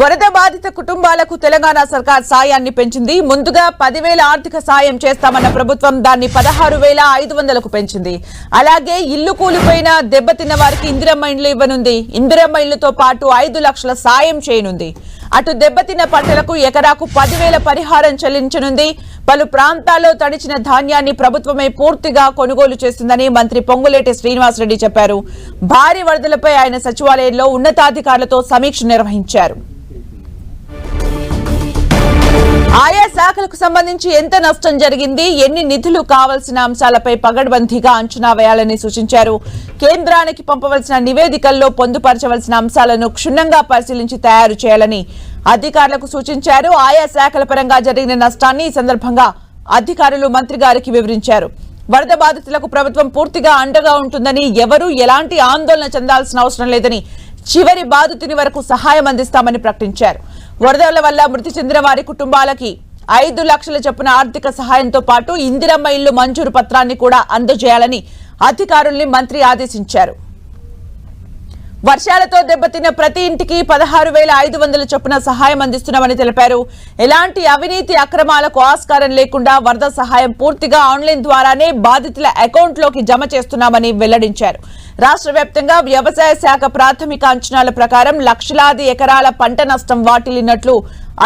వరద బాధిత కుటుంబాలకు తెలంగాణ సర్కార్ సాయాన్ని పెంచింది. ముందుగా పదివేల ఆర్థిక సాయం చేస్తామన్న ప్రభుత్వం దాన్ని పదహారు వేల ఐదు వందలకు పెంచింది. అలాగే ఇల్లు కూలిపోయిన దెబ్బతిన్న వారికి ఇందిరమ్మ ఇండ్లు ఇవ్వనుంది. ఇందిరమ్మ ఇళ్ళతో పాటు ఐదు లక్షల సాయం చేయనుంది. అటు దెబ్బతిన్న పంటలకు ఎకరాకు పదివేల పరిహారం చెల్లించనుంది. పలు ప్రాంతాల్లో తడిచిన ధాన్యాన్ని ప్రభుత్వమే పూర్తిగా కొనుగోలు చేస్తుందని మంత్రి పొంగులేటి శ్రీనివాసరెడ్డి చెప్పారు. భారీ వరదలపై ఆయన సచివాలయంలో ఉన్నతాధికారులతో సమీక్ష నిర్వహించారు. ఆయా శాఖలకు సంబంధించి ఎంత నష్టం జరిగింది ఎన్ని నిధులు కావాల్సిన అంశాలపై పగడ్బందీగా అంచనా వేయాలని సూచించారు. కేంద్రానికి పంపవలసిన నివేదికల్లో పొందుపరచవలసిన అంశాలను క్షుణ్ణంగా పరిశీలించి తయారు చేయాలని అధికారులకు సూచించారు. ఆయా శాఖల పరంగా జరిగిన నష్టాన్ని ఈ సందర్భంగా అధికారులు మంత్రి గారికి వివరించారు. వరద బాధితులకు ప్రభుత్వం పూర్తిగా అండగా ఉంటుందని ఎవరూ ఎలాంటి ఆందోళన చెందాల్సిన అవసరం లేదని చివరి బాధితుని వరకు సహాయం అందిస్తామని ప్రకటించారు. వరదల వల్ల మృతి చెందిన వారి కుటుంబాలకి ఐదు లక్షల చొప్పున ఆర్థిక సహాయంతో పాటు ఇందిరమ్మ ఇల్లు మంజూరు పత్రాన్ని కూడా అందజేయాలని అధికారుల్ని మంత్రి ఆదేశించారు. వర్షాలతో దెబ్బతిన్న ప్రతి ఇంటికి పదహారు వేల ఐదు వందల చొప్పున సహాయం అందిస్తున్నామని తెలిపారు. ఎలాంటి అవినీతి అక్రమాలకు ఆస్కారం లేకుండా వరద సహాయం పూర్తిగా ఆన్లైన్ ద్వారానే బాధితుల అకౌంట్లోకి జమ చేస్తున్నామని వెల్లడించారు. రాష్ట్ర వ్యాప్తంగా వ్యవసాయ శాఖ ప్రాథమిక అంచనాల ప్రకారం లక్షలాది ఎకరాల పంట నష్టం వాటిల్లినట్లు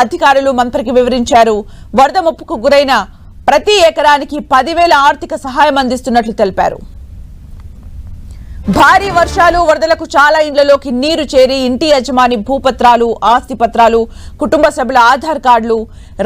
అధికారులు మంత్రికి వివరించారు. వరద ముప్పుకు గురైన ప్రతి ఎకరానికి పదివేల ఆర్థిక సహాయం అందిస్తున్నట్లు తెలిపారు. భారీ వర్షాలు వరదలకు చాలా ఇండ్లలోకి నీరు చేరి ఇంటి యజమాని భూపత్రాలు ఆస్తి పత్రాలు కుటుంబ సభ్యుల ఆధార్ కార్డులు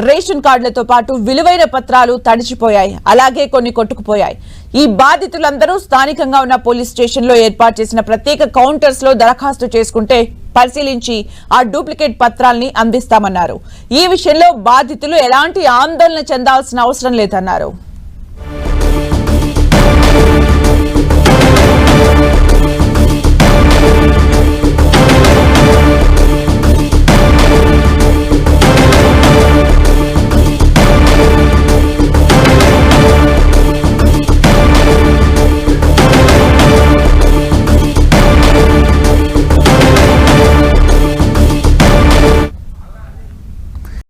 రేషన్ కార్డులతో పాటు విలువైన పత్రాలు తడిచిపోయాయి. అలాగే కొన్ని కొట్టుకుపోయాయి. ఈ బాధితులందరూ స్థానికంగా ఉన్న పోలీస్ స్టేషన్లో ఏర్పాటు చేసిన ప్రత్యేక కౌంటర్స్లో దరఖాస్తు చేసుకుంటే పరిశీలించి ఆ డూప్లికేట్ పత్రాల్ని అందిస్తామన్నారు. ఈ విషయంలో బాధితులు ఎలాంటి ఆందోళన చెందాల్సిన అవసరం లేదన్నారు.